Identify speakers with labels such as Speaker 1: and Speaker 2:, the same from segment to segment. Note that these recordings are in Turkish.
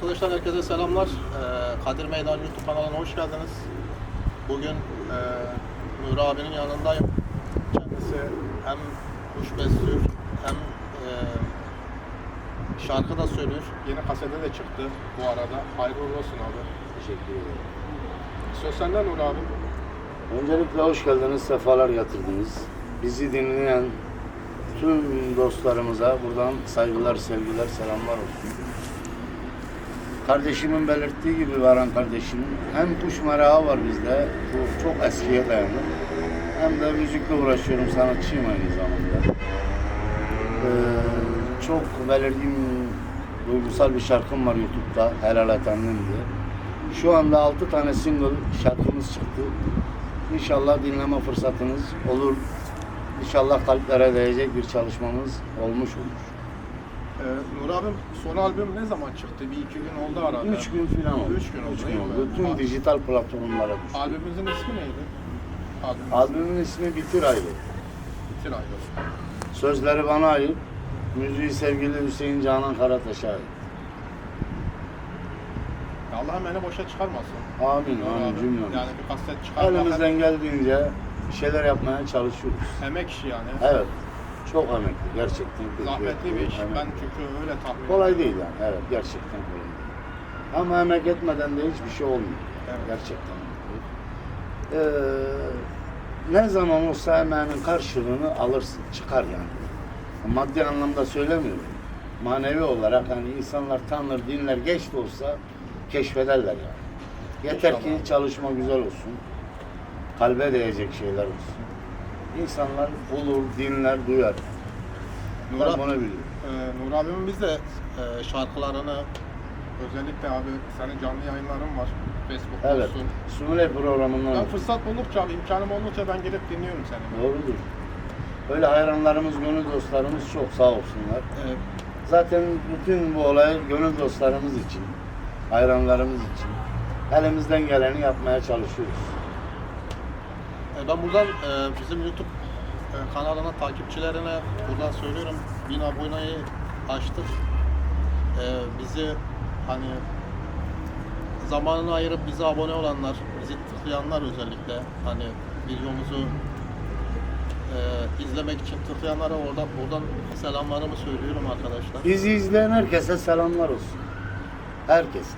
Speaker 1: Arkadaşlar herkese selamlar. Ee, Kadir Meydan YouTube kanalına hoş geldiniz. Bugün e, Nuri abinin yanındayım. Kendisi hem kuş besliyor hem e, şarkı da söylüyor. Yeni kasete de çıktı bu arada. Hayırlı olsun abi.
Speaker 2: Teşekkür ederim.
Speaker 1: Söz senden Nuri abi.
Speaker 2: Öncelikle hoş geldiniz, sefalar getirdiniz. Bizi dinleyen tüm dostlarımıza buradan saygılar, sevgiler, selamlar olsun. Kardeşimin belirttiği gibi Varan kardeşimin hem kuş merakı var bizde, bu çok eskiye dayanır. Hem de müzikle uğraşıyorum, sanatçıyım aynı zamanda. Ee, çok belirdiğim duygusal bir şarkım var YouTube'da, Helal Efendim diye. Şu anda 6 tane single şarkımız çıktı. İnşallah dinleme fırsatınız olur. İnşallah kalplere değecek bir çalışmamız olmuş olur.
Speaker 1: Ee, Nuri abim son albüm ne zaman çıktı? Bir iki gün oldu herhalde.
Speaker 2: Üç gün falan oldu.
Speaker 1: Üç gün oldu,
Speaker 2: Üç oldu. Tüm
Speaker 1: Al-
Speaker 2: dijital platformlara düştü.
Speaker 1: Albümümüzün ismi neydi? Albümümüzün
Speaker 2: Albümün ismi Bitir Ayrı.
Speaker 1: Bitir Ayrı.
Speaker 2: Sözleri bana ait. Müziği sevgili Hüseyin Canan Karataş'a ait.
Speaker 1: Allah beni boşa çıkarmasın.
Speaker 2: Amin,
Speaker 1: Nuri
Speaker 2: amin
Speaker 1: abi.
Speaker 2: cümlemiz.
Speaker 1: Yani bir kaset çıkarmak
Speaker 2: Elimizden geldiğince bir şeyler yapmaya çalışıyoruz.
Speaker 1: emek işi yani.
Speaker 2: Evet. Çok emekli gerçekten.
Speaker 1: Zahmetli bir iş. Ben çünkü öyle tahmin
Speaker 2: Kolay değil yani. Evet gerçekten kolay değil. Ama emek etmeden de hiçbir şey olmuyor.
Speaker 1: Evet.
Speaker 2: Gerçekten. Ee, ne zaman olsa emeğinin karşılığını alırsın. Çıkar yani. Maddi anlamda söylemiyorum. Manevi olarak hani insanlar tanır, dinler, geç de olsa keşfederler yani. Yeter ki çalışma güzel olsun. Kalbe değecek şeyler olsun. İnsanlar bulur, dinler, duyar.
Speaker 1: Nur,
Speaker 2: Ben bunu biliyorum.
Speaker 1: e, Nur abimin biz de e, şarkılarını özellikle abi senin canlı yayınların var. Facebook
Speaker 2: Evet.
Speaker 1: olsun.
Speaker 2: Sumule programından
Speaker 1: Ben fırsat buldukça, imkanım oldukça ben gelip dinliyorum seni.
Speaker 2: Doğrudur. Böyle hayranlarımız, gönül dostlarımız çok sağ olsunlar.
Speaker 1: E,
Speaker 2: Zaten bütün bu olay gönül dostlarımız için, hayranlarımız için elimizden geleni yapmaya çalışıyoruz.
Speaker 1: E, ben buradan e, bizim YouTube e, kanalına takipçilerine buradan söylüyorum. Bin aboneyi açtık. E, bizi hani zamanını ayırıp bize abone olanlar, bizi tıklayanlar özellikle hani videomuzu e, izlemek için tıklayanlara orada buradan selamlarımı söylüyorum arkadaşlar.
Speaker 2: Bizi izleyen herkese selamlar olsun. Herkese.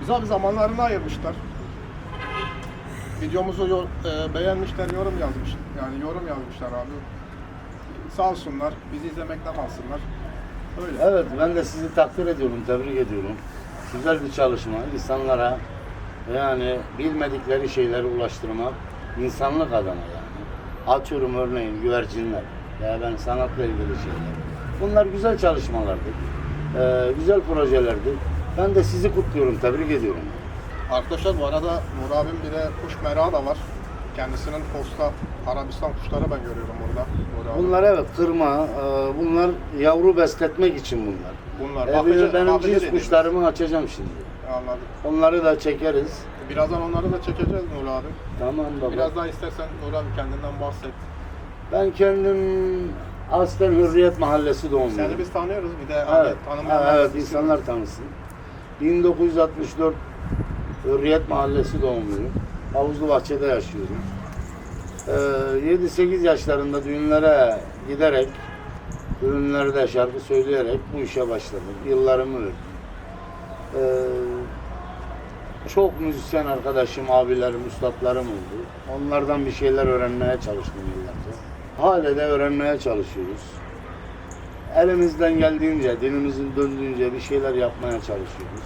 Speaker 1: Bize abi zamanlarını ayırmışlar. Videomuzu e, beğenmişler, yorum yazmış. Yani yorum yazmışlar abi. Sağ olsunlar, bizi izlemekten kalsınlar. Öyle.
Speaker 2: Evet ben de sizi takdir ediyorum, tebrik ediyorum. Güzel bir çalışma. insanlara yani bilmedikleri şeyleri ulaştırmak insanlık adına yani. Atıyorum örneğin güvercinler veya ben sanatla ilgili şeyler. Bunlar güzel çalışmalardır. Ee, güzel projelerdir. Ben de sizi kutluyorum, tebrik ediyorum.
Speaker 1: Arkadaşlar bu arada Nur abim bir de kuş merağı da var. Kendisinin posta Arabistan kuşları ben görüyorum burada. Nur abi.
Speaker 2: Bunlar evet kırma, e, bunlar yavru besletmek için bunlar.
Speaker 1: Bunlar
Speaker 2: Ee,
Speaker 1: bakıcı,
Speaker 2: benim
Speaker 1: bakıcı
Speaker 2: cins
Speaker 1: dediğimiz.
Speaker 2: kuşlarımı açacağım şimdi.
Speaker 1: Anladım.
Speaker 2: Onları da çekeriz.
Speaker 1: Birazdan onları da çekeceğiz Nur abi.
Speaker 2: Tamam baba.
Speaker 1: Biraz daha istersen Nur abi kendinden bahset.
Speaker 2: Ben kendim aslen Hürriyet Mahallesi doğumluyum.
Speaker 1: Seni biz tanıyoruz bir de hani
Speaker 2: Evet,
Speaker 1: tanımayanlar
Speaker 2: evet insanlar tanısın. 1964 Hürriyet Mahallesi doğumluyum. Havuzlu Bahçe'de yaşıyorum. Ee, 7-8 yaşlarında düğünlere giderek, düğünlerde şarkı söyleyerek bu işe başladım. Yıllarımı verdim. Ee, çok müzisyen arkadaşım, abilerim, üstadlarım oldu. Onlardan bir şeyler öğrenmeye çalıştım yıllarca. Hala de öğrenmeye çalışıyoruz. Elimizden geldiğince, dilimizin döndüğünce bir şeyler yapmaya çalışıyoruz.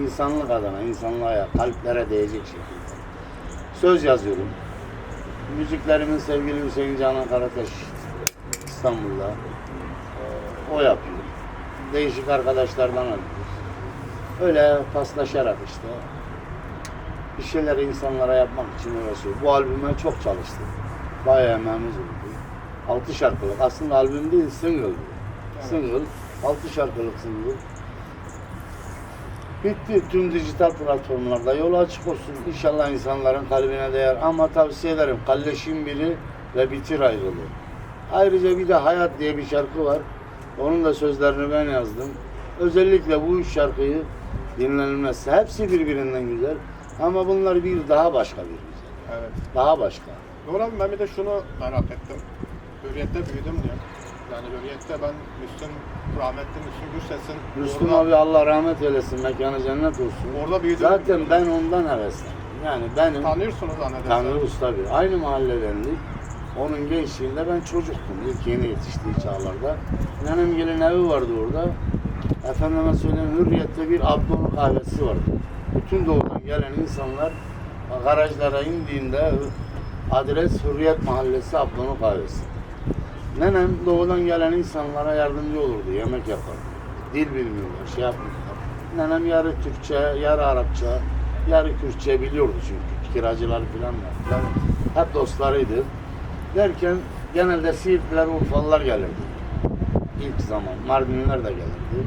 Speaker 2: İnsanlık adına, insanlığa, kalplere değecek şekilde. Söz yazıyorum. Müziklerimin sevgili Hüseyin Canan Karataş İstanbul'da. Ee, O yapıyor. Değişik arkadaşlardan alıyoruz. Öyle paslaşarak işte bir şeyleri insanlara yapmak için uğraşıyor. Bu albüme çok çalıştım. Bayağı emeğimiz oldu. Altı şarkılık. Aslında albüm değil, single. Single. Altı şarkılık single. Bitti tüm dijital platformlarda. Yolu açık olsun. İnşallah insanların kalbine değer. Ama tavsiye ederim. Kalleşin biri ve bitir ayrılığı. Ayrıca bir de Hayat diye bir şarkı var. Onun da sözlerini ben yazdım. özellikle bu üç şarkıyı dinlenilmesi hepsi birbirinden güzel. Ama bunlar bir daha başka bir güzel.
Speaker 1: Evet.
Speaker 2: Daha başka.
Speaker 1: Nur abi ben bir de şunu merak ettim. Hürriyet'te büyüdüm diyor. Yani Hürriyet'te ben Müslüm, rahmetli Müslüm Gürses'in
Speaker 2: Müslüm
Speaker 1: orada,
Speaker 2: abi Allah rahmet eylesin, mekanı cennet olsun.
Speaker 1: orada büyüdüm.
Speaker 2: Zaten ben ondan heveslendim. Yani benim
Speaker 1: Tanıyorsunuz zannedersem.
Speaker 2: tanıyoruz tabii. Aynı mahalledendik. Onun gençliğinde ben çocuktum. İlk yeni yetiştiği çağlarda. Nenem gelin evi vardı orada. Efendime söyleyeyim Hürriyet'te bir Abdullah kahvesi vardı. Bütün doğudan gelen insanlar garajlara indiğinde adres Hürriyet Mahallesi Abdullah kahvesi. Nenem doğudan gelen insanlara yardımcı olurdu, yemek yapardı. Dil bilmiyorlar, şey yapmıyorlar. Nenem yarı Türkçe, yarı Arapça, yarı Kürtçe biliyordu çünkü. Kiracılar falan var. Hep dostlarıydı. Derken genelde Siirtliler, Urfalılar gelirdi. İlk zaman. Mardinliler de gelirdi.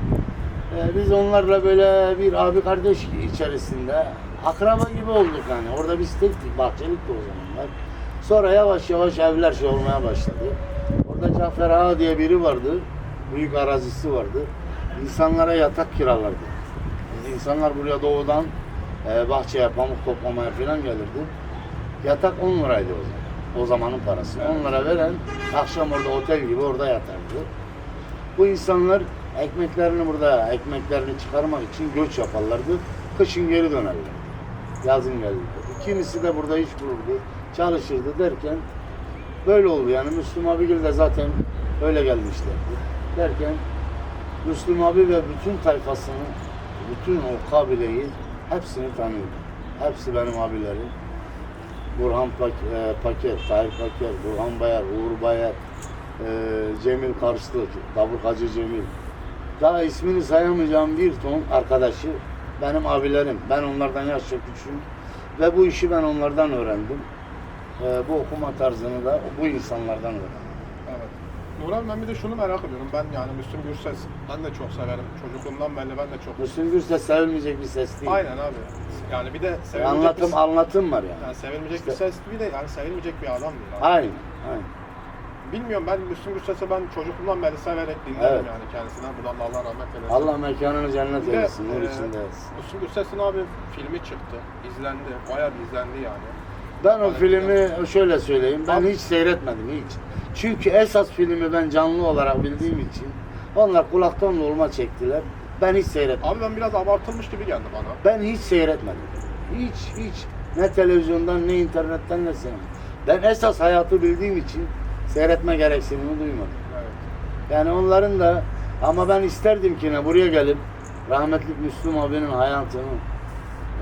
Speaker 2: Ee, biz onlarla böyle bir abi kardeş içerisinde akraba gibi olduk yani. Orada biz tektik, bahçelikti o zamanlar. Sonra yavaş yavaş evler şey olmaya başladı. Orada Cafer Ağa diye biri vardı. Büyük arazisi vardı. İnsanlara yatak kiralardı. İnsanlar buraya doğudan e, bahçeye pamuk toplamaya falan gelirdi. Yatak 10 liraydı o zaman. O zamanın parası. 10 lira veren akşam orada otel gibi orada yatardı. Bu insanlar ekmeklerini burada, ekmeklerini çıkarmak için göç yaparlardı. Kışın geri dönerlerdi. Yazın gelirdi. Kimisi de burada iş bulurdu, çalışırdı derken böyle oldu. Yani Müslüm Abigil de zaten öyle gelmişlerdi. Derken Müslüm abi ve bütün tayfasını, bütün o kabileyi hepsini tanıyordum. Hepsi benim abilerim. Burhan Pak e, Paket, Tahir Paket, Burhan Bayar, Uğur Bayar, e, Cemil Karşılık, Dabukacı Cemil. Daha ismini sayamayacağım bir ton arkadaşı benim abilerim. Ben onlardan yaşça küçüğüm ve bu işi ben onlardan öğrendim. E, bu okuma tarzını da bu insanlardan öğrendim.
Speaker 1: Evet. Nur abi ben bir de şunu merak ediyorum. Ben yani Müslüm Gürses ben de çok severim. Çocukluğumdan beri ben de çok.
Speaker 2: Müslüm Gürses sevilmeyecek bir ses değil.
Speaker 1: Aynen abi. Yani bir de sevilmeyecek
Speaker 2: Anlatım
Speaker 1: bir,
Speaker 2: anlatım var yani.
Speaker 1: yani sevilmeyecek
Speaker 2: İşte-
Speaker 1: bir ses bir de yani sevilmeyecek bir adam değil abi.
Speaker 2: Aynen, aynen.
Speaker 1: Bilmiyorum ben Müslüm Gürses'i ben çocukluğumdan beri severek dinlerim
Speaker 2: Evet.
Speaker 1: yani kendisinden. Buradan da Allah rahmet eylesin.
Speaker 2: Allah mekanını cennet eylesin, nur
Speaker 1: e,
Speaker 2: içinde.
Speaker 1: Müslüm Gürses'in abi filmi çıktı. izlendi. Bayağı bir izlendi yani.
Speaker 2: Ben o filmi şöyle söyleyeyim, ben hiç seyretmedim hiç. Çünkü esas filmi ben canlı olarak bildiğim için onlar kulaktan dolma çektiler. Ben hiç seyretmedim.
Speaker 1: Abi ben biraz abartılmış gibi geldi bana.
Speaker 2: Ben hiç seyretmedim. Hiç hiç. Ne televizyondan ne internetten ne sinema. Ben esas hayatı bildiğim için seyretme gereksinimi duymadım.
Speaker 1: Evet.
Speaker 2: Yani onların da ama ben isterdim ki ne buraya gelip rahmetli Müslüm abinin hayatını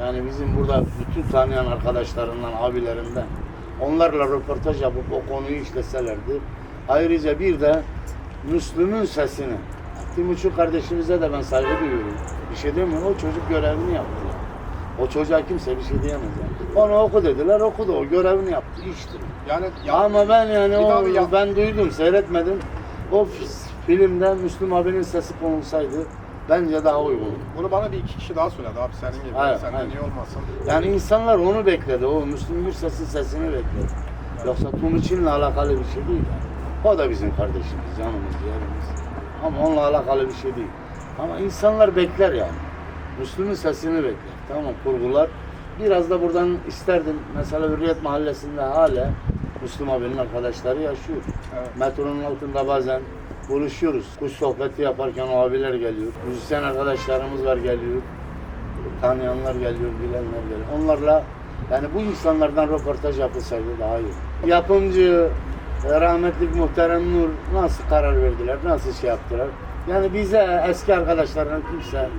Speaker 2: yani bizim burada bütün tanıyan arkadaşlarından, abilerinden onlarla röportaj yapıp o konuyu işleselerdi. Ayrıca bir de Müslüm'ün sesini Timuçin kardeşimize de ben saygı duyuyorum. Bir şey demiyorum. O çocuk görevini yaptı. O çocuğa kimse bir şey diyemez yani. Onu oku dediler, okudu. O görevini yaptı, iştir.
Speaker 1: Yani ya,
Speaker 2: Ama ben yani o,
Speaker 1: yap-
Speaker 2: ben duydum, seyretmedim. O filmde Müslüm abinin sesi konulsaydı bence daha uygun.
Speaker 1: bunu bana bir iki kişi daha söyledi abi senin gibi.
Speaker 2: Aynen,
Speaker 1: Senden
Speaker 2: aynen.
Speaker 1: iyi olmasın.
Speaker 2: Yani insanlar onu bekledi. O Müslüm Gürses'in sesini bekledi. Yoksa Tumiçin'le alakalı bir şey değil. O da bizim kardeşimiz, canımız, ciğerimiz. Ama onunla alakalı bir şey değil. Ama insanlar bekler yani. Müslüm'ün sesini bekler. Tamam kurgular. Biraz da buradan isterdim. Mesela Hürriyet Mahallesi'nde hala Müslüm abinin arkadaşları yaşıyor.
Speaker 1: Evet.
Speaker 2: Metronun altında bazen buluşuyoruz. Kuş sohbeti yaparken abiler geliyor. Müzisyen arkadaşlarımız var geliyor. Tanıyanlar geliyor, bilenler geliyor. Onlarla yani bu insanlardan röportaj yapılsaydı daha iyi. Yapımcı e, rahmetlik Muhterem Nur nasıl karar verdiler, nasıl şey yaptılar. Yani bize eski arkadaşlardan kimse,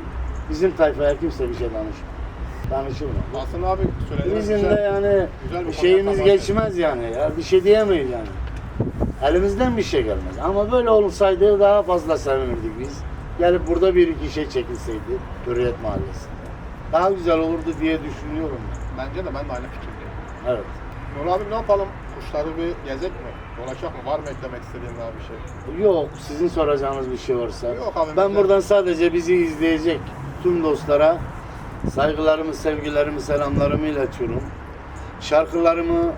Speaker 2: bizim tayfaya kimse bir şey danışmıyor. Danışır mı?
Speaker 1: Aslında abi söylediğiniz
Speaker 2: Bizim de yani
Speaker 1: güzel bir
Speaker 2: şeyimiz geçmez yani ya. Bir şey diyemeyiz yani. Elimizden bir şey gelmez. Ama böyle olsaydı daha fazla sevinirdik biz. Gelip burada bir iki şey çekilseydi Hürriyet Mahallesi'nde. Daha güzel olurdu diye düşünüyorum.
Speaker 1: Bence de ben de aynı fikirdeyim.
Speaker 2: Evet.
Speaker 1: Nur abi ne yapalım? Kuşları bir gezek mi? Dolaşak mı? Var mı eklemek istediğin daha bir şey?
Speaker 2: Yok, sizin soracağınız bir şey varsa.
Speaker 1: Yok abi,
Speaker 2: ben buradan sadece bizi izleyecek tüm dostlara saygılarımı, sevgilerimi, selamlarımı iletiyorum. Şarkılarımı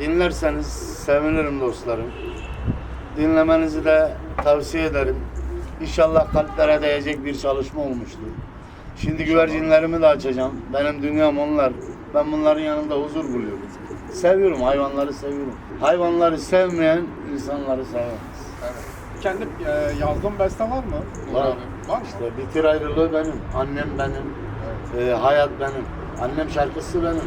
Speaker 2: dinlerseniz sevinirim dostlarım. Dinlemenizi de tavsiye ederim. İnşallah kalplere değecek bir çalışma olmuştur. Şimdi güvercinlerimi de açacağım. Benim dünyam onlar. Ben bunların yanında huzur buluyorum. Seviyorum, hayvanları seviyorum. Hayvanları sevmeyen insanları sevmez.
Speaker 3: Kendi e, yazdığın beste var mı?
Speaker 2: Var.
Speaker 3: Var mı?
Speaker 2: İşte bitir ayrılığı benim, annem benim, e, hayat benim. Annem şarkısı benim.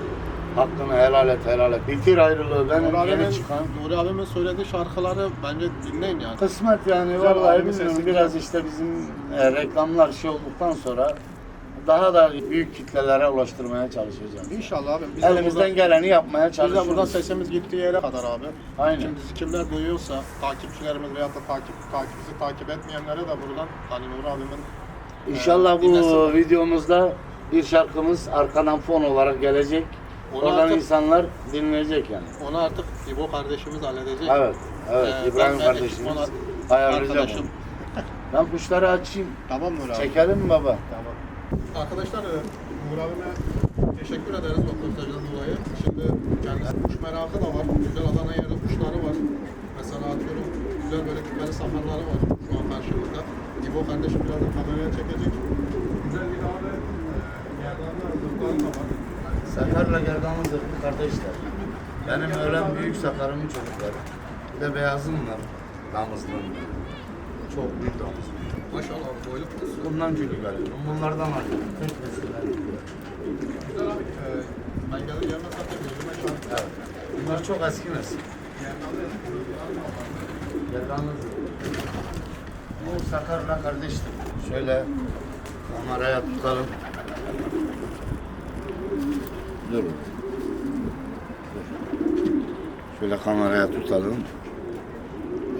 Speaker 2: Hakkını helal et, helal et. Bitir ayrılığı benim,
Speaker 1: Nuri
Speaker 2: yeni çıkan.
Speaker 1: Nuri abimin söylediği şarkıları bence dinleyin yani.
Speaker 2: Kısmet yani
Speaker 3: Güzel,
Speaker 2: vallahi bilmiyorum
Speaker 3: sesi
Speaker 2: biraz işte bizim e, reklamlar şey olduktan sonra daha da büyük kitlelere ulaştırmaya çalışacağız.
Speaker 1: İnşallah abi. Biz de
Speaker 2: Elimizden
Speaker 1: buradan,
Speaker 2: geleni yapmaya
Speaker 1: biz de buradan
Speaker 2: çalışıyoruz.
Speaker 1: sesimiz gittiği yere kadar abi.
Speaker 2: Aynen.
Speaker 1: Şimdi bizi kimler duyuyorsa, takipçilerimiz veyahut da takip, takipçisi takip etmeyenlere de buradan hani Nuri abimin
Speaker 2: İnşallah bu
Speaker 1: dinlesin.
Speaker 2: videomuzda bir şarkımız arkadan fon olarak gelecek.
Speaker 1: Onu
Speaker 2: Oradan
Speaker 1: artık-
Speaker 2: insanlar dinleyecek yani.
Speaker 1: onu artık İbo kardeşimiz halledecek.
Speaker 2: Evet, evet.
Speaker 1: Ee,
Speaker 2: İbrahim
Speaker 1: ben
Speaker 2: kardeşimiz
Speaker 1: ekip
Speaker 2: ayarlayacak
Speaker 1: arkadaşım.
Speaker 2: onu. Ben kuşları açayım.
Speaker 1: Tamam Nuri abi.
Speaker 2: Çekelim mi baba?
Speaker 1: Tamam. Arkadaşlar e, abime teşekkür ederiz röportajdan dolayı. Şimdi yani kuş merakı da var. Güzel Adana yeri kuşları var. Mesela atıyorum güzel böyle küpeli safanları var şu an karşımızda. İbo kardeşim birazdan kameraya çekecek. Güzel bir tane e, yerlerler, zırhları da var.
Speaker 2: Sakarla gerdanlı zırhlı kardeşler. Benim öğlen büyük sakarımın çocukları. Bir de beyazım var. Damızlığım. Çok büyük damızlığım.
Speaker 1: Maşallah abi boyluk kurusu.
Speaker 2: Bundan çocuk alıyorum. Bunlardan alıyorum. Tek nesiller.
Speaker 1: Güzel abi. E, ben gelir gelmez zaten gözüme çarptı.
Speaker 2: Evet. Bunlar çok eski nesil. Gerdanlı zırhlı. Bu sakarla kardeştir. Şöyle kameraya tutalım. Dur. Dur. Şöyle kameraya tutalım.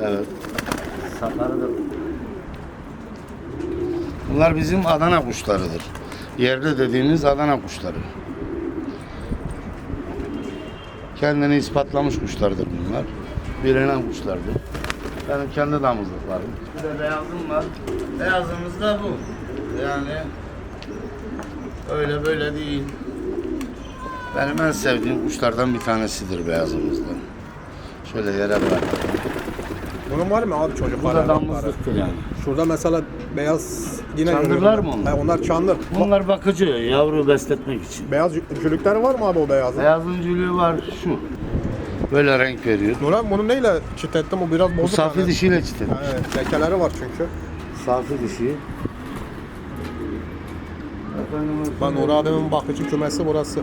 Speaker 2: Evet. Sakarı da. Bunlar bizim Adana kuşlarıdır. Yerde dediğimiz Adana kuşları. Kendini ispatlamış kuşlardır bunlar. Bilinen kuşlardır. Benim kendi damızlıklarım. Bir de beyazım var. Beyazımız da bu. Yani öyle böyle değil. Benim en sevdiğim kuşlardan bir tanesidir beyazımızda. Şöyle yere bırak.
Speaker 3: Bunun var mı abi çocuk
Speaker 2: Bu da damızlıktır yani.
Speaker 3: Şurada mesela beyaz yine
Speaker 2: Çandırlar
Speaker 3: görüyorum
Speaker 2: mı onlar?
Speaker 3: He, onlar çandır.
Speaker 2: Bunlar bakıcı, yavru besletmek için.
Speaker 3: Beyaz cülükleri var mı abi o beyazın?
Speaker 2: Beyazın cülüğü var şu. Böyle renk veriyor.
Speaker 3: Nur abi bunu neyle çitettin? Bu biraz
Speaker 2: Bu
Speaker 3: bozuk.
Speaker 2: safi
Speaker 3: hani.
Speaker 2: dişiyle çitin.
Speaker 3: Evet, lekeleri var çünkü.
Speaker 2: Safi dişi.
Speaker 3: Ben Nur abimin bakıcı kümesi burası.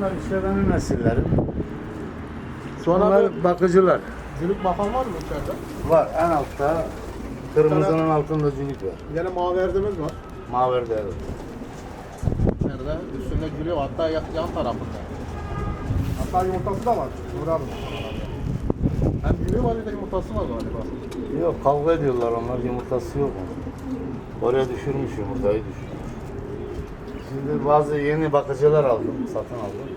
Speaker 2: Bunlar işte benim nesillerim.
Speaker 3: An
Speaker 2: Bunlar bakıcılar.
Speaker 3: cülük bakan var mı içeride?
Speaker 2: Var en altta. Kırmızının altında cünük var.
Speaker 3: Yine mavi erdimiz var.
Speaker 2: Maverde evet.
Speaker 1: İçeride üstünde gülüyor hatta yan, yan tarafında.
Speaker 3: Hatta yumurtası da var. Nur abi.
Speaker 1: Hem gülüyor var bir de yumurtası var galiba.
Speaker 2: Yok kavga ediyorlar onlar yumurtası yok. Oraya düşürmüş yumurtayı düşürmüş. Şimdi bazı yeni bakıcılar aldım, satın aldım.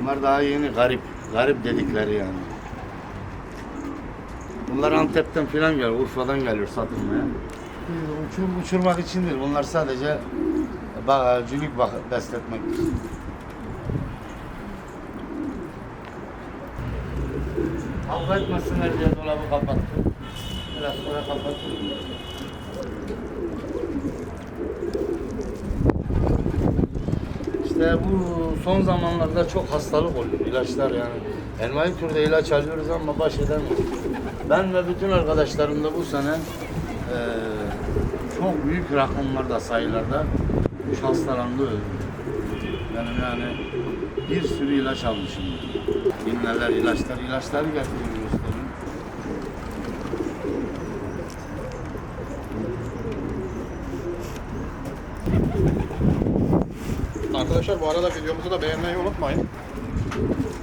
Speaker 2: Bunlar daha yeni garip, garip dedikleri yani. Bunlar Antep'ten filan geliyor, Urfa'dan geliyor satılmaya. Uçur, uçurmak için değil, bunlar sadece bagacılık bak besletmek için. Kavga etmesinler diye dolabı kapattım. Biraz sonra kapattım. İşte bu son zamanlarda çok hastalık oluyor. İlaçlar yani. Envai türde ilaç alıyoruz ama baş edemiyoruz. Ben ve bütün arkadaşlarım da bu sene eee, çok büyük rakamlarda sayılarda kuş hastalandı. Benim yani bir sürü ilaç almışım. Binlerler ilaçlar, ilaçları getiriyor gösteriyor.
Speaker 1: Arkadaşlar bu arada videomuzu da beğenmeyi unutmayın.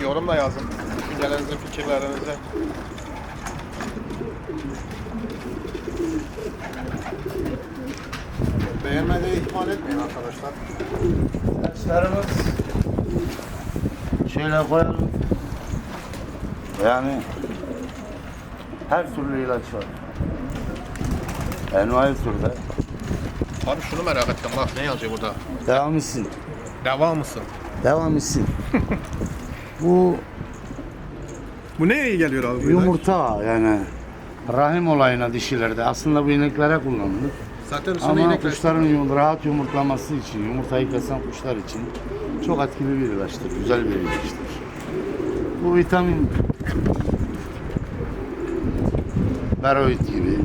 Speaker 1: Yorum da yazın. Düşüncelerinizi, fikirlerinizi. Beğenmeyi ihmal etmeyin arkadaşlar.
Speaker 2: İlaçlarımız şöyle koyalım. Yani her türlü ilaç var. Envai türde.
Speaker 1: Abi şunu merak ettim bak ne yazıyor burada?
Speaker 2: Devam etsin.
Speaker 1: Devam mısın?
Speaker 2: Devam etsin. Bu
Speaker 3: Bu neye iyi geliyor abi? bu ilaç?
Speaker 2: yumurta yani rahim olayına dişilerde aslında bu ineklere kullanılır.
Speaker 1: Zaten üstüne
Speaker 2: Ama
Speaker 1: inek
Speaker 2: kuşların yum- rahat yumurtlaması için, yumurtayı kesen kuşlar için çok etkili bir ilaçtır, güzel bir ilaçtır. Bu vitamin Beroid gibi.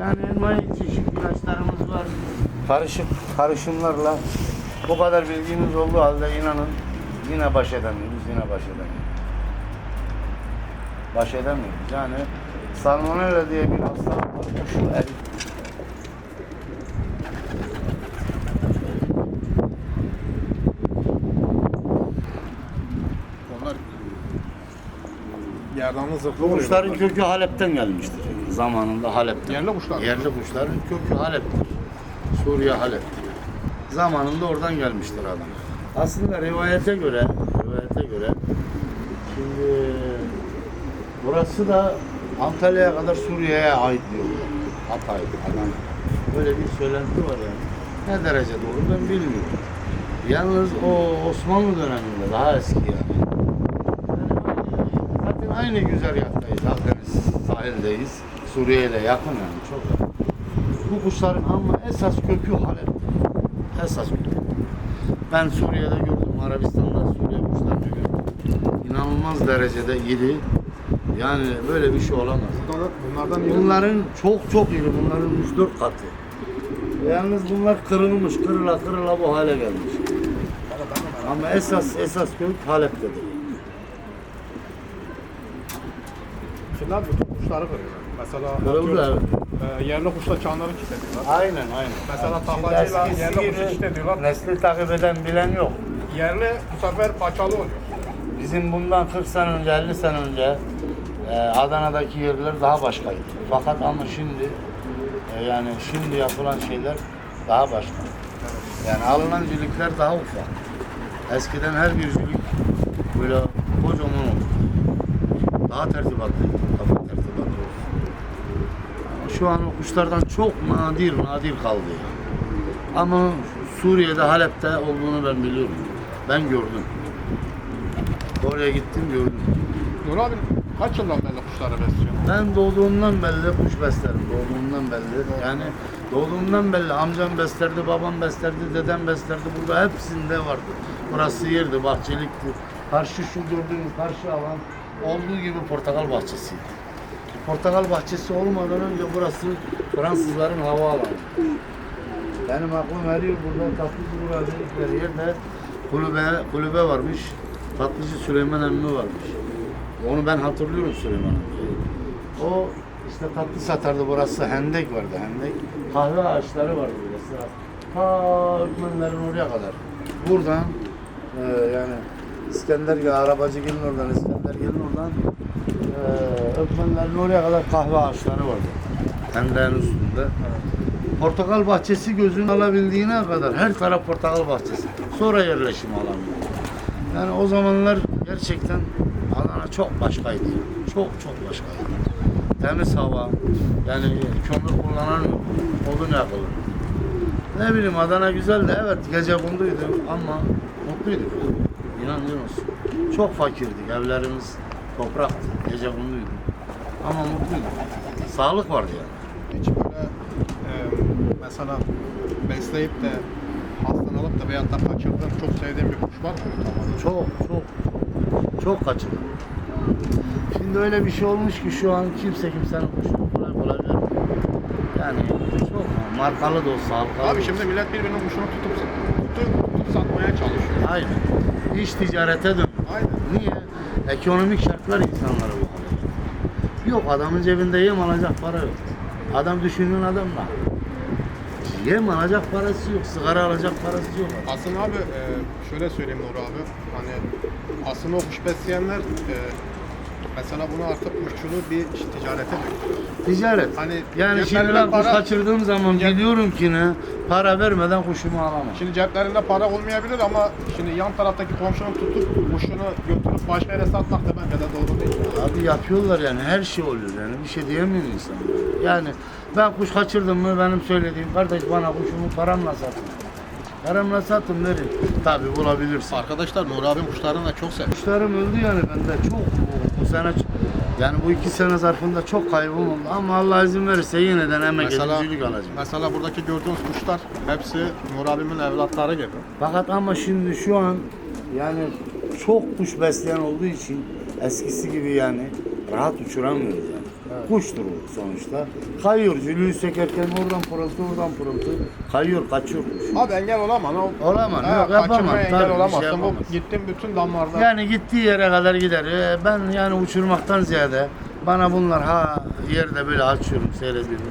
Speaker 2: Yani envai çeşit ilaçlarımız var. Karışık karışımlarla bu kadar bilginiz olduğu halde inanın yine baş edemiyoruz, yine baş edemiyoruz. Baş edemiyoruz. Yani salmonella diye bir hastalık var. Erit
Speaker 1: Onlar yerden zırhlı oluyor.
Speaker 2: kuşların kökü Halep'ten gelmiştir. Zamanında Halep'ten.
Speaker 1: Yerli kuşlar?
Speaker 2: Yerli kuşların kökü Halep'tir. Suriye Halep'tir. Zamanında oradan gelmiştir adam. Aslında rivayete göre, rivayete göre şimdi burası da Antalya'ya kadar Suriye'ye ait diyorlar. Hatay, adam. Böyle bir söylenti var yani. Ne derece doğru ben bilmiyorum. Yalnız o Osmanlı döneminde daha eski yani. Zaten aynı güzergahtayız. Akdeniz sahildeyiz. Suriye ile yakın yani çok. Bu kuşların ama esas kökü Halep. Esas kökü. Ben Suriye'de gördüm. Arabistan'da Suriye kuşlarını gördüm. İnanılmaz derecede iri. Yani böyle bir şey olamaz.
Speaker 3: Bunlardan, iri.
Speaker 2: Bunların çok çok iri. Bunların 3-4 katı. Yalnız bunlar kırılmış. Kırıla kırıla bu hale gelmiş. Ama esas esas kök Halep'tedir.
Speaker 3: Şimdi abi bütün kuşları kırıyorlar. Mesela
Speaker 2: Kırıldı
Speaker 3: atıyorum, e, yerli kuşla çanları kilitlediyorlar.
Speaker 2: Aynen aynen.
Speaker 3: Mesela taklacıyla
Speaker 2: eskisi
Speaker 3: yerli
Speaker 2: gibi
Speaker 3: kuşu kilitlediyorlar.
Speaker 2: Nesli takip eden bilen yok.
Speaker 3: Yerli bu sefer paçalı oluyor.
Speaker 2: Bizim bundan 40 sene önce, 50 sene önce e, Adana'daki yerler daha başkaydı. Fakat ama şimdi e, yani şimdi yapılan şeyler daha başka. Yani alınan cülükler daha ufak. Eskiden her bir cülük böyle kocaman oldu. Daha tertibatlıydı. Ama Şu an o kuşlardan çok nadir nadir kaldı. yani. Ama Suriye'de Halep'te olduğunu ben biliyorum. Ben gördüm. Oraya gittim gördüm.
Speaker 3: Nur abi kaç yıldan beri kuşları besliyorsun?
Speaker 2: Ben doğduğumdan belli kuş beslerim. Doğduğumdan belli. Yani doğduğumdan belli. Amcam beslerdi, babam beslerdi, dedem beslerdi. Burada hepsinde vardı. Burası yerdi, bahçelikti. Karşı şu gördüğünüz karşı alan olduğu gibi portakal bahçesiydi. Portakal bahçesi olmadan önce burası Fransızların havaalanı. Benim aklım eriyor burada tatlıcı burada dedikleri yerde kulübe, kulübe varmış. Tatlıcı Süleyman emmi varmış. Onu ben hatırlıyorum Süleyman emmiyi. O işte tatlı satardı burası hendek vardı hendek. Kahve ağaçları vardı burası. Ta Ökmenlerin oraya kadar. Buradan e, yani İskender ya arabacı gelin oradan İskender gelin oradan e, Ökmenlerin oraya kadar kahve ağaçları vardı. Hendeğin üstünde. Portakal bahçesi gözün alabildiğine kadar her taraf portakal bahçesi. Sonra yerleşim alanı. Yani o zamanlar gerçekten Adana çok başkaydı. Çok çok başkaydı. Temiz hava, yani kömür kullanan odun yakılır. Ne bileyim Adana güzeldi evet gece kunduydu ama mutluyduk. İnanıyor musun? Çok fakirdik evlerimiz topraktı gece kunduydu. Ama mutluyduk. Sağlık vardı yani.
Speaker 3: Hiç böyle e, mesela besleyip de hastalanıp da veyahut da kaçırdığın çok sevdiğin bir kuş var mı?
Speaker 2: Çok çok çok kaçırdım. Şimdi öyle bir şey olmuş ki şu an kimse kimsenin kuşunu kolay kolay vermiyor. Yani çok markalı da olsa halkalı da
Speaker 3: Abi
Speaker 2: olsa.
Speaker 3: şimdi millet birbirinin kuşunu tutup, tutup, tutup satmaya çalışıyor.
Speaker 2: Aynen. İş ticarete dön.
Speaker 3: Aynen.
Speaker 2: Niye? Ekonomik şartlar insanları bu getirdi. Yok adamın cebinde yem alacak para yok. Adam düşündüğün adam da. Yem alacak parası yok, sigara alacak parası yok.
Speaker 3: Aslında abi e, şöyle söyleyeyim Nur abi. Hani aslında o kuş besleyenler e, mesela bunu artık kuşçuluğu bir ticarete döktü.
Speaker 2: Ticaret.
Speaker 3: Hani
Speaker 2: yani şimdi ben kuş
Speaker 3: para-
Speaker 2: kaçırdığım zaman
Speaker 3: Cep-
Speaker 2: biliyorum ki ne para vermeden kuşumu alamam.
Speaker 3: Şimdi ceplerinde para olmayabilir ama şimdi yan taraftaki komşunun tutup kuşunu götürüp başka yere satmak da bence de doğru değil.
Speaker 2: Abi yapıyorlar yani her şey oluyor yani bir şey diyemiyor insan. Yani ben kuş kaçırdım mı benim söylediğim kardeş bana kuşumu paramla satın. Paramla satın verin. Tabi bulabilirsin.
Speaker 1: Arkadaşlar Nur abim kuşlarını da çok seviyor.
Speaker 2: Kuşlarım öldü yani bende çok sene Yani bu iki sene zarfında çok kaybım oldu ama Allah izin verirse yeniden emek
Speaker 3: Mesela,
Speaker 2: edicilik alacağım.
Speaker 3: mesela buradaki gördüğünüz kuşlar hepsi Nur abimin evlatları gibi.
Speaker 2: Fakat ama şimdi şu an yani çok kuş besleyen olduğu için eskisi gibi yani rahat uçuramıyoruz yani. Kuştur o sonuçta. Kayıyor, cülüğü sökerken oradan pırıltı, oradan pırıltı. Kayıyor, kaçıyor kuş.
Speaker 3: Abi engel olamam. O,
Speaker 2: Olamam,
Speaker 3: Ha,
Speaker 2: yok yapamam.
Speaker 3: kaçırmaya
Speaker 2: Tabii,
Speaker 3: engel
Speaker 2: bir
Speaker 3: olamazsın.
Speaker 2: şey yapamaz.
Speaker 3: Bu gittim bütün damlarda.
Speaker 2: Yani gittiği yere kadar gider. Ee, Ben yani uçurmaktan ziyade bana bunlar ha yerde böyle açıyorum, seyrediyorum.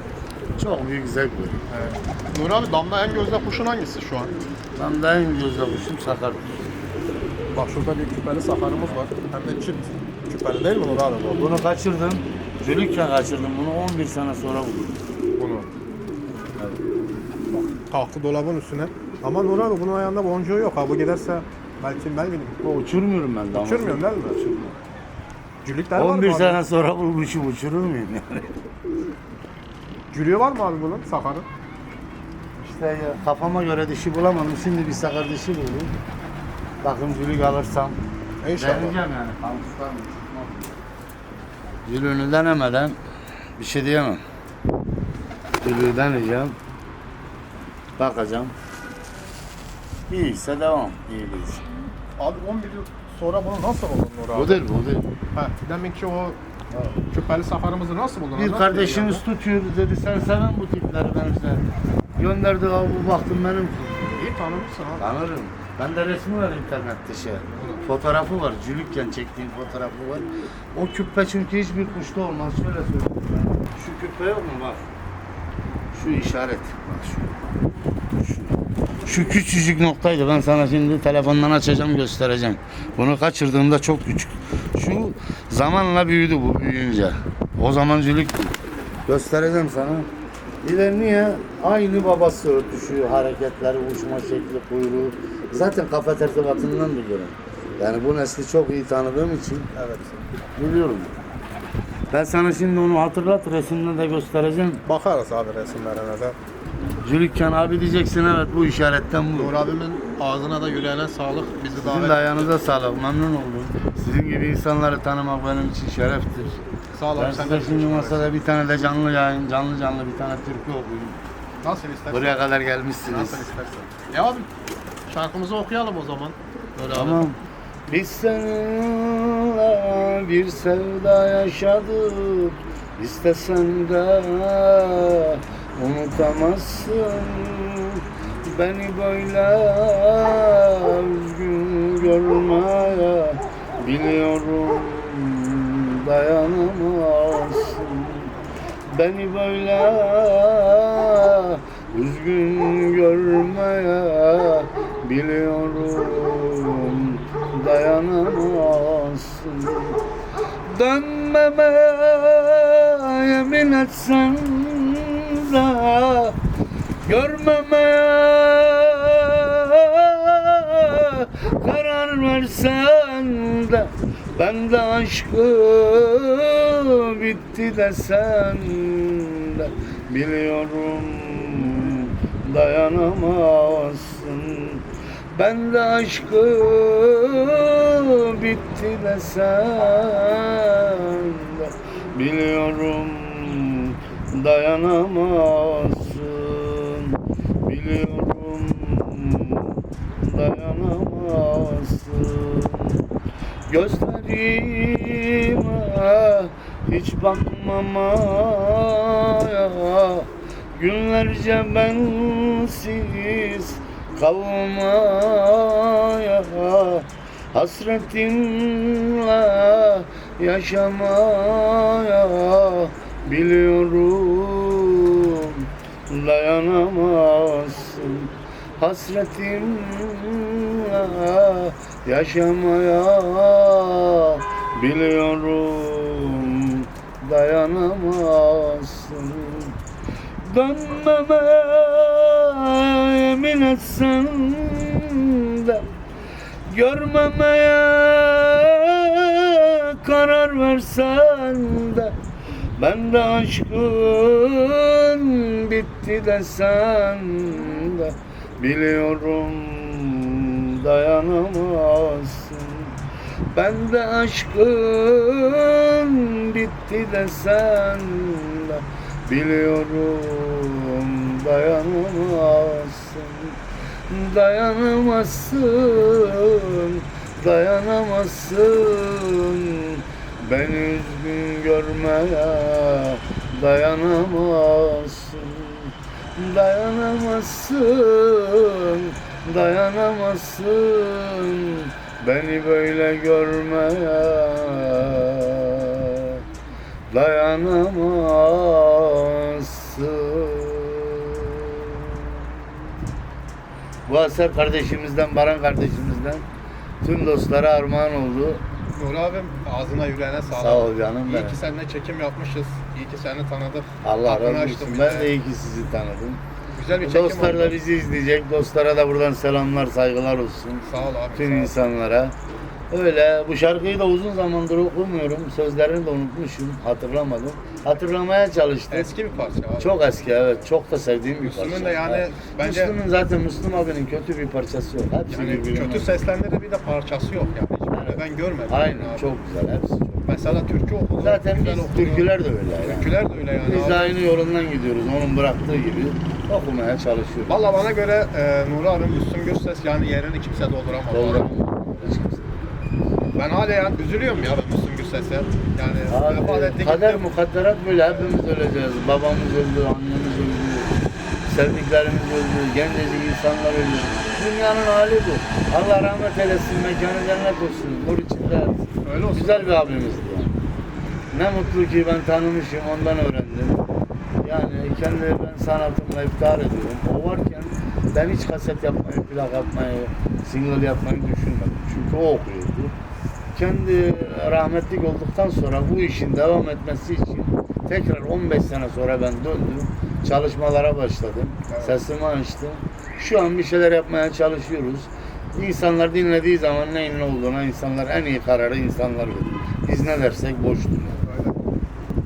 Speaker 2: Çok büyük zevk veriyor.
Speaker 3: Evet. Nur abi damda en gözde kuşun hangisi şu an?
Speaker 2: De en gözde kuşum sakar.
Speaker 3: Bak şurada bir küpeli sakarımız var. Hem de çift küpeli değil mi Nur abi bu?
Speaker 2: Bunu kaçırdım. Cülükken kaçırdım bunu 11 sene sonra buldum.
Speaker 3: Bunu. Kalktı dolabın üstüne. Ama Nur abi bunun ayağında boncuğu yok. Ha bu giderse belki ben bilmiyorum.
Speaker 2: O uçurmuyorum ben daha.
Speaker 3: Uçurmuyorsun değil mi?
Speaker 2: Uçurmuyorum.
Speaker 3: Cülükler var mı
Speaker 2: 11
Speaker 3: abi?
Speaker 2: sene sonra bulmuşum uçurur muyum yani?
Speaker 3: Cülüğü var mı abi bunun sakarın?
Speaker 2: İşte ya, kafama göre dişi bulamadım. Şimdi bir sakar dişi buldum. Bakın cülük alırsam
Speaker 3: İnşallah.
Speaker 2: deneyeceğim yani. Kampustan Cülüğünü denemeden bir şey diyemem. Cülüğü deneyeceğim. Bakacağım. İyiyse devam. İyi değilse.
Speaker 3: Abi 11 yıl sonra bunu nasıl buldun Nur abi?
Speaker 2: Bu değil bu değil.
Speaker 3: Ha, deminki o küpeli sakarımızı nasıl buldun?
Speaker 2: Bir kardeşimiz
Speaker 3: yani.
Speaker 2: tutuyor dedi sen seven bu tipleri ben. Gönderdi abi bu baktım benim.
Speaker 3: İyi tanımışsın abi.
Speaker 2: Tanırım. Ben de resmi var internette şey. Fotoğrafı var. Cülükken çektiğim fotoğrafı var. O küpe çünkü hiçbir kuşta olmaz. Şöyle söyleyeyim. Şu küpe yok mu bak. Şu işaret. Bak şu. Şu. Küçücük noktaydı. Ben sana şimdi telefondan açacağım göstereceğim. Bunu kaçırdığımda çok küçük. Şu zamanla büyüdü bu büyüyünce. O zaman cülüktü. Göstereceğim sana. İler niye? Aynı babası örtüşüyor. Hareketleri, uçma şekli, kuyruğu. Zaten kafa tertibatından biliyorum. Yani bu nesli çok iyi tanıdığım için
Speaker 3: Evet.
Speaker 2: biliyorum. Ben sana şimdi onu hatırlat resimde de göstereceğim.
Speaker 3: Bakarız abi resimlerine de.
Speaker 2: Cülükken abi diyeceksin evet bu işaretten bu.
Speaker 3: Nur abimin ağzına da yüreğine sağlık. Bizi
Speaker 2: Sizin
Speaker 3: davet
Speaker 2: de ayağınıza sağlık. Memnun oldum. Sizin gibi insanları tanımak benim için şereftir.
Speaker 3: Sağ ol
Speaker 2: Ben
Speaker 3: abi. Sen
Speaker 2: size şimdi masada bir tane de canlı yayın, canlı canlı bir tane türkü okuyayım.
Speaker 3: Nasıl istersen.
Speaker 2: Buraya kadar gelmişsiniz.
Speaker 3: Nasıl istersen. Ya abi şarkımızı okuyalım o zaman. Abi.
Speaker 2: Tamam. Biz seninle bir sevda yaşadık İstesen de unutamazsın Beni böyle üzgün görmeye Biliyorum dayanamazsın. Beni böyle üzgün görmeye biliyorum. Dayanamazsın. Dönmeme yemin etsen de görmemeye karar versen de ben de aşkı bitti desen de biliyorum dayanamazsın. Ben de aşkı bitti desen de biliyorum dayanamazsın. Biliyorum dayanamazsın Gözlerime hiç bakmamaya Günlerce bensiz kalmaya Hasretinle yaşamaya Biliyorum dayanamazsın. Hasretinle yaşamaya biliyorum dayanamazsın. Dönmeme yemin etsen de Görmemeye karar versen de Ben de aşkın bitti desen de Biliyorum dayanamazsın. Ben de aşkın bitti desen de Biliyorum dayanamazsın. Dayanamazsın Dayanamazsın. Beni üzgün görmeye dayanamazsın. Dayanamazsın Dayanamazsın Beni böyle görmeye Dayanamazsın Bu eser kardeşimizden, Baran kardeşimizden tüm dostlara armağan oldu.
Speaker 1: Nur abim ağzına yüreğine sağlık.
Speaker 2: Sağ ol canım
Speaker 1: İyi
Speaker 2: benim.
Speaker 1: ki seninle çekim yapmışız. İyi ki seni tanıdık.
Speaker 2: Allah
Speaker 1: Kapını
Speaker 2: razı
Speaker 1: açtın
Speaker 2: olsun.
Speaker 1: bize.
Speaker 2: Ben de iyi ki sizi tanıdım.
Speaker 1: Güzel bir çekim
Speaker 2: Dostlar
Speaker 1: oldu.
Speaker 2: da bizi izleyecek. Dostlara da buradan selamlar, saygılar olsun.
Speaker 1: Sağ ol abi.
Speaker 2: Tüm
Speaker 1: sağ ol.
Speaker 2: insanlara. Öyle bu şarkıyı da uzun zamandır okumuyorum. Sözlerini de unutmuşum. Hatırlamadım. Hatırlamaya çalıştım.
Speaker 1: Eski bir parça abi.
Speaker 2: Çok eski evet. Çok da sevdiğim bir
Speaker 1: Müslüm'ün
Speaker 2: parça.
Speaker 1: de yani
Speaker 2: Evet.
Speaker 1: bence-
Speaker 2: Müslüm'ün zaten Müslüm abinin kötü bir parçası yok. Hepsi
Speaker 1: yani
Speaker 2: birbirinden
Speaker 1: kötü
Speaker 2: güzel.
Speaker 1: seslendiğinde bir de parçası yok yani. Hiç böyle ben görmedim.
Speaker 2: Aynen
Speaker 1: abi.
Speaker 2: çok güzel. Hepsi çok.
Speaker 1: Mesela türkü okudu.
Speaker 2: Zaten biz türküler de öyle yani.
Speaker 1: Türküler de öyle yani.
Speaker 2: Biz
Speaker 1: abi.
Speaker 2: de aynı yolundan gidiyoruz. Onun bıraktığı gibi okumaya çalışıyoruz.
Speaker 1: Valla bana göre e, Nuri abi Müslüm Gürses yani yerini kimse dolduramaz.
Speaker 2: Kimse.
Speaker 1: Ben hala yani üzülüyorum ya ben Müslüm Gürses'e. Yani vefat etti
Speaker 2: Abi, kader mukadderat böyle hepimiz öleceğiz. Babamız öldü, annemiz öldü, sevdiklerimiz öldü, gencecik insanlar öldü. Dünyanın hali bu. Allah rahmet eylesin, mekanı cennet olsun. Nur içinde yatsın.
Speaker 1: Öyle olsun.
Speaker 2: Güzel bir abimizdi yani. Ne mutlu ki ben tanımışım, ondan öğrendim. Yani kendi ben sanatımla iftihar ediyorum. O varken ben hiç kaset yapmayı, plak yapmayı, single yapmayı düşünmedim. Çünkü o okuyordu. Kendi rahmetlik olduktan sonra bu işin devam etmesi için tekrar 15 sene sonra ben döndüm. Çalışmalara başladım.
Speaker 1: Evet.
Speaker 2: Sesimi açtım. Şu an bir şeyler yapmaya çalışıyoruz. İnsanlar dinlediği zaman neyin ne olduğuna insanlar en iyi kararı insanlar verir. Biz ne dersek boştur.
Speaker 1: Öyle.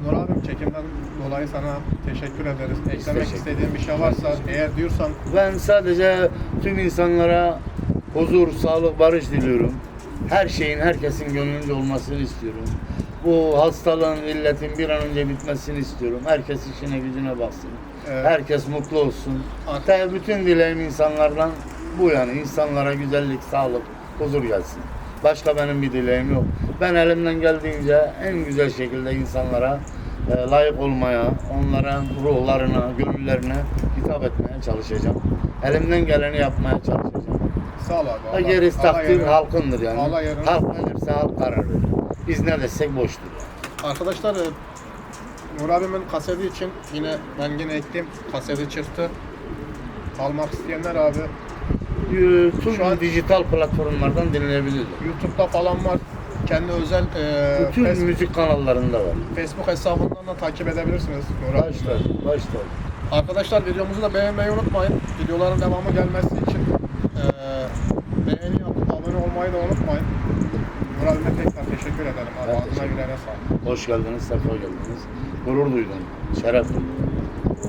Speaker 1: Nur abim çekimden dolayı sana teşekkür ederiz. Eklemek
Speaker 2: teşekkür
Speaker 1: istediğin bir şey varsa eğer diyorsan
Speaker 2: Ben sadece tüm insanlara huzur, sağlık, barış diliyorum. Her şeyin herkesin gönlünce olmasını istiyorum. Bu hastalığın, illetin bir an önce bitmesini istiyorum. Herkes işine gücüne baksın.
Speaker 1: Evet.
Speaker 2: Herkes mutlu olsun. Tabii bütün dileğim insanlardan bu yani. insanlara güzellik, sağlık, huzur gelsin. Başka benim bir dileğim yok. Ben elimden geldiğince en güzel şekilde insanlara e, layık olmaya, onların ruhlarına, gönüllerine hitap etmeye çalışacağım. Elimden geleni yapmaya çalışacağım.
Speaker 1: sağ ol abi.
Speaker 2: Ha, gerisi takdir halkındır yani.
Speaker 1: Allah yerini-
Speaker 2: Halk ne derse halk karar verir. Biz ne desek boştur. yani.
Speaker 1: Arkadaşlar e, Nur abimin kaseti için yine ben yine ektim. Kaseti çıktı. Almak isteyenler abi
Speaker 2: Tüm
Speaker 1: Şu an-
Speaker 2: dijital platformlardan dinleyebilirler.
Speaker 1: YouTube'da falan var. Kendi özel e,
Speaker 2: Bütün
Speaker 1: Facebook,
Speaker 2: müzik kanallarında var.
Speaker 1: Facebook hesabından da takip edebilirsiniz Nur abi.
Speaker 2: Başta, başta.
Speaker 1: Arkadaşlar videomuzu da beğenmeyi unutmayın. Videoların devamı gelmesi için e, beğeni yapıp abone olmayı da unutmayın. Nur abime tekrar teşekkür ederim abi.
Speaker 2: Teşekkür
Speaker 1: yüreğine sağlık.
Speaker 2: Hoş geldiniz, sefa geldiniz. Gurur duydum, şeref duydum.